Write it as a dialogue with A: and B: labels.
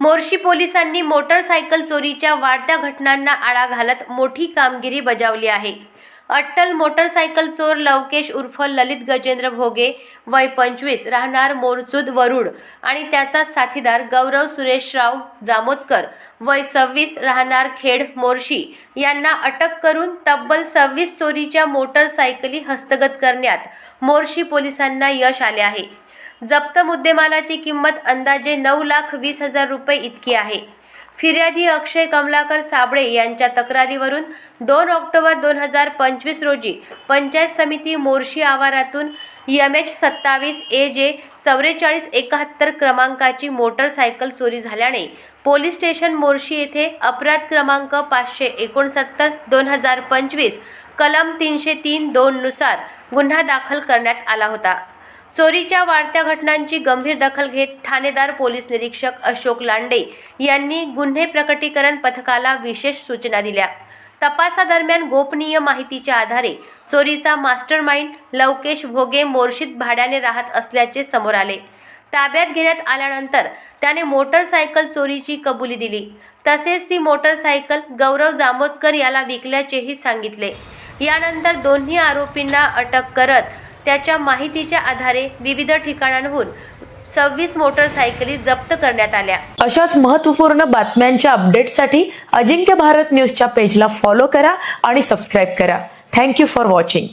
A: मोर्शी पोलिसांनी मोटरसायकल चोरीच्या वाढत्या घटनांना आळा घालत मोठी कामगिरी बजावली आहे. अट्टल मोटरसायकल चोर लवकेश उर्फ ललित गजेंद्र भोगे वय पंचवीस राहणार मोरचूद वरुड आणि त्याचा साथीदार गौरव सुरेशराव जामोदकर. वय सव्वीस राहणार खेड मोर्शी. यांना अटक करून तब्बल सव्वीस चोरीच्या मोटरसायकली हस्तगत करण्यात मोर्शी पोलिसांना यश आले आहे. जप्त मुद्देमालाची किंमत अंदाजे नऊ लाख वीस हजार रुपये इतकी आहे. फिर्यादी अक्षय कमलाकर साबळे यांच्या तक्रारीवरून दोन ऑक्टोबर दोन हजार पंचवीस रोजी पंचायत समिती मोर्शी आवारातून यम एच सत्तावीस ए जे चौवेचाळीस एकाहत्तर क्रमांकाची मोटरसायकल चोरी झाल्याने पोलीस स्टेशन मोर्शी येथे अपराध क्रमांक पाचशे एकोणसत्तर दोन हजार पंचवीस कलम तीनशे तीन दोननुसार गुन्हा दाखल करण्यात आला होता. चोरीच्या वाढत्या घटनांची गंभीर दखल घेत ठाणेदार पोलीस निरीक्षक अशोक लांडे यांनी गुन्हे प्रकटीकरण पथकाला विशेष सूचना दिल्या. तपासादरम्यान गोपनीय माहितीच्या आधारे चोरीचा मास्टर माइंड लवकेश भोगे मोर्शीत भाड्याने राहत असल्याचे समोर आले. ताब्यात घेण्यात आल्यानंतर त्याने मोटरसायकल चोरीची कबुली दिली. तसेच ती मोटरसायकल गौरव जामोदकर याला विकल्याचेही सांगितले. यानंतर दोन्ही आरोपींना अटक करत त्याच्या माहितीच्या आधारे विविध ठिकाणांहून सव्वीस मोटरसायकली जप्त करण्यात आल्या.
B: अशाच महत्त्वपूर्ण बातम्यांच्या अपडेटसाठी अजिंक्य भारत न्यूजच्या पेजला फॉलो करा आणि सबस्क्राईब करा. Thank you for watching.